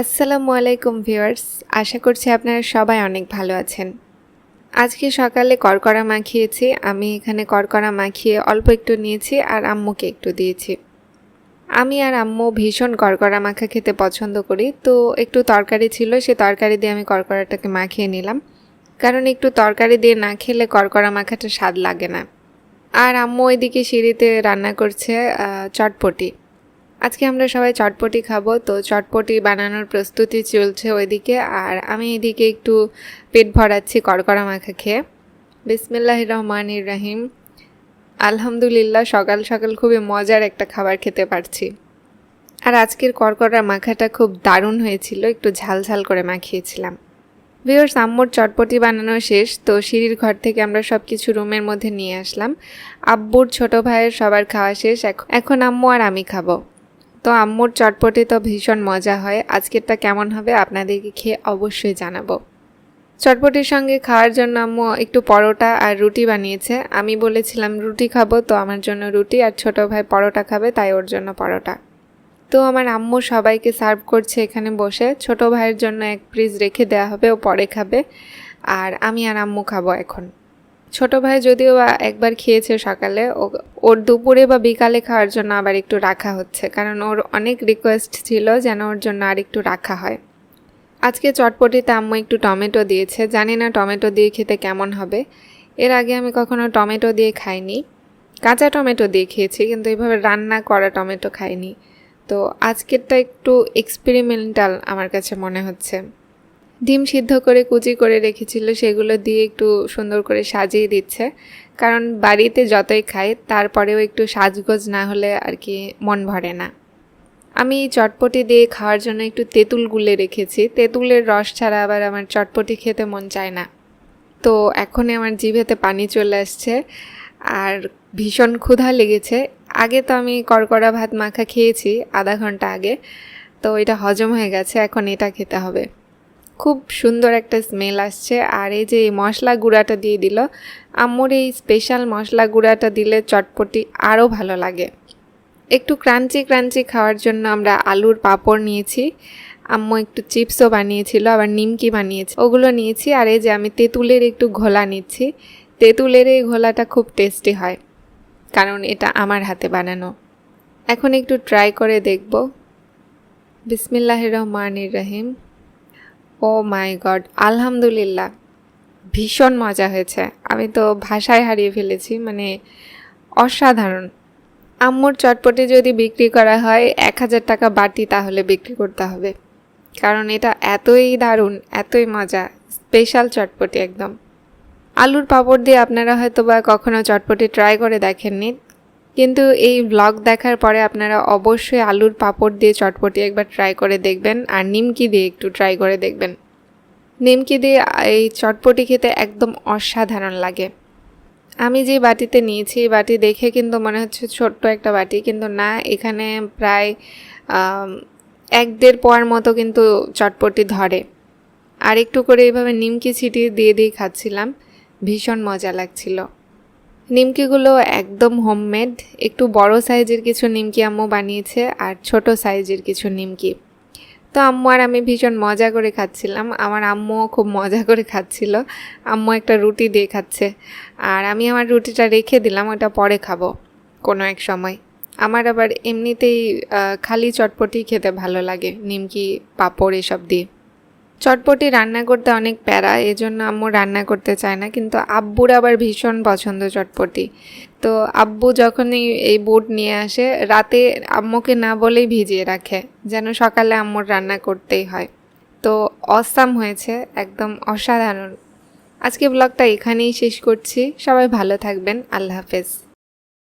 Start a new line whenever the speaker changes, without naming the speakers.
আসসালামু আলাইকুম ভিউয়ার্স। আশা করছি আপনারা সবাই অনেক ভালো আছেন। আজকে সকালে করকরা মাখিয়েছি। আমি এখানে করকরা মাখিয়ে অল্প একটু নিয়েছি আর আম্মুকে একটু দিয়েছি। আমি আর আম্মু ভীষণ করকরা মাখা খেতে পছন্দ করি। তো একটু তরকারি ছিল, সে তরকারি দিয়ে আমি করকরাটাকে মাখিয়ে নিলাম। কারণ একটু তরকারি দিয়ে না খেলে করকরা মাখাটা স্বাদ লাগে না। আর আম্মু ওইদিকে সিঁড়িতে রান্না করছে চটপটি। আজকে আমরা সবাই চটপটি খাব, তো চটপটি বানানোর প্রস্তুতি চলছে ওইদিকে। আর আমি এদিকে একটু পেট ভরাচ্ছি কড়কড়া মাখা খেয়ে। বিসমিল্লাহ রহমান রাহিম। আলহামদুলিল্লাহ, সকাল সকাল খুবই মজার একটা খাবার খেতে পারছি। আর আজকের কড়কড়া মাখাটা খুব দারুণ হয়েছিল, একটু ঝাল ঝাল করে মাখিয়েছিলাম। ভিওর্স আম্মুর চটপটি বানানো শেষ, তো সিঁড়ির ঘর থেকে আমরা সব কিছু রুমের মধ্যে নিয়ে আসলাম। আব্বুর ছোট ভাইয়ের সবার খাওয়া শেষ এখন আম্মু আর আমি খাব। তো আম্মুর চটপটি তো ভীষণ মজা হয়। আজকেরটা কেমন হবে আপনাদেরকে খেয়ে অবশ্যই জানাব। চটপটির সঙ্গে খাওয়ার জন্য আম্মু একটু পরোটা আর রুটি বানিয়েছে। আমি বলেছিলাম, রুটি খাব তো আমার জন্য রুটি আর ছোট ভাই পরোটা খাবে, তাই ওর জন্য পরোটা। তো আমার আম্মু সবাইকে সার্ভ করছে এখানে বসে। ছোট ভাইয়ের জন্য এক পিস রেখে দেওয়া হবে, ও পরে খাবে। আর আমি আর আম্মু খাব এখন। ছোট ভাই যদিও বা একবার খেয়েছে সকালে ওর দুপুরে বা বিকালে খাওয়ার জন্য আবার একটু রাখা হচ্ছে। কারণ ওর অনেক রিকোয়েস্ট ছিল যেন ওর জন্য আর একটু রাখা হয়। আজকে চটপটিতে আম্মু একটু টমেটো দিয়েছে। জানি না টমেটো দিয়ে খেতে কেমন হবে। এর আগে আমি কখনো টমেটো দিয়ে খাইনি। কাঁচা টমেটো দিয়ে খেয়েছি, কিন্তু এইভাবে রান্না করা টমেটো খাইনি। তো আজকেরটা একটু এক্সপেরিমেন্টাল আমার কাছে মনে হচ্ছে। ডিম সিদ্ধ করে কুচি করে রেখেছিল, সেগুলো দিয়ে একটু সুন্দর করে সাজিয়ে দিচ্ছে। কারণ বাড়িতে যতই খাই, তারপরেও একটু সাজগোজ না হলে আর কি মন ভরে না। আমি চটপটি দিয়ে খাওয়ার জন্য একটু তেঁতুল গুলে রেখেছি। তেঁতুলের রস ছাড়া আবার আমার চটপটি খেতে মন চায় না। তো এখনই আমার জিভেতে পানি চলে আসছে আর ভীষণ ক্ষুধা লেগেছে। আগে তো আমি কড়কড়া ভাত মাখা খেয়েছি আধা ঘণ্টা আগে। তো এটা হজম হয়ে গেছে, এখন এটা খেতে হবে। খুব সুন্দর একটা স্মেল আসছে। আর এই যে এই মশলা গুঁড়াটা দিয়ে দিল, আম্মুর এই স্পেশাল মশলা গুঁড়াটা দিলে চটপটি আরও ভালো লাগে। একটু ক্রাঞ্চি ক্রাঞ্চি খাওয়ার জন্য আমরা আলুর পাঁপড় নিয়েছি। আম্মু একটু চিপসও বানিয়েছিল, আবার নিমকি বানিয়েছে। ওগুলো নিয়েছি, আর এই যে আমি তেঁতুলের একটু ঘোলা নিচ্ছি। তেঁতুলের এই ঘোলাটা খুব টেস্টি হয়, কারণ এটা আমার হাতে বানানো। এখন একটু ট্রাই করে দেখব। বিসমিল্লাহ রহমানির রহিম। ও মাই গড আলহামদুলিল্লাহ। ভীষণ মজা হয়েছে। আমি তো ভাষায় হারিয়ে ফেলেছি মানে অসাধারণ। আম্মুর চটপটে যদি বিক্রি করা হয়, এক হাজার টাকা বাটি তাহলে বিক্রি করতে হবে। কারণ এটা এতই দারুণ, এতই মজা স্পেশাল চটপটি একদম। আলুর পাঁপড় দিয়ে আপনারা হয়তো বা কখনো চটপটি ট্রাই করে দেখেননি। কিন্তু এই ব্লগ দেখার পরে আপনারা অবশ্যই আলুর পাঁপড় দিয়ে চটপটি একবার ট্রাই করে দেখবেন আর নিমকি দিয়ে একটু ট্রাই করে দেখবেন। নিমকি দিয়ে এই চটপটি খেতে একদম অসাধারণ লাগে। আমি যে বাটিতে নিয়েছি, এই বাটি দেখে কিন্তু মনে হচ্ছে ছোট্ট একটা বাটি, কিন্তু না, এখানে প্রায় এক দেড় পোয়ার মতো কিন্তু চটপটি ধরে। আর একটু করে এইভাবে নিমকি ছিটিয়ে দিয়ে দিয়ে খাচ্ছিলাম, ভীষণ মজা লাগছিল। নিমকিগুলো একদম হোমমেড একটু বড় সাইজের কিছু নিমকি আম্মু বানিয়েছে আর ছোট সাইজের কিছু নিমকি। তো আম্মু আর আমি ভীষণ মজা করে খাচ্ছিলাম। আমার আম্মুও খুব মজা করে খাচ্ছিল। আম্মু একটা রুটি দিয়ে খাচ্ছে। আর আমি আমার রুটিটা রেখে দিলাম, ওটা পরে খাব কোনো এক সময়। আমার আবার এমনিতেই খালি চটপটি খেতে ভালো লাগে, নিমকি, পাঁপড় এসব দিয়ে। চটপটি রান্না করতে অনেক প্যারা, এজন্য আম্মু রান্না করতে চায় না, কিন্তু আব্বুর আবার ভীষণ পছন্দ চটপটি। তো আব্বু যখনই এই বুট নিয়ে আসে, রাতে আম্মুকে না বলেই ভিজিয়ে রাখে, যেন সকালে আম্মুর রান্না করতেই হয়। তো অসাম হয়েছে, একদম অসাধারণ। আজকে ব্লগটা এখানেই শেষ করছি, সবাই ভালো থাকবেন, আল্লাহ হাফেজ।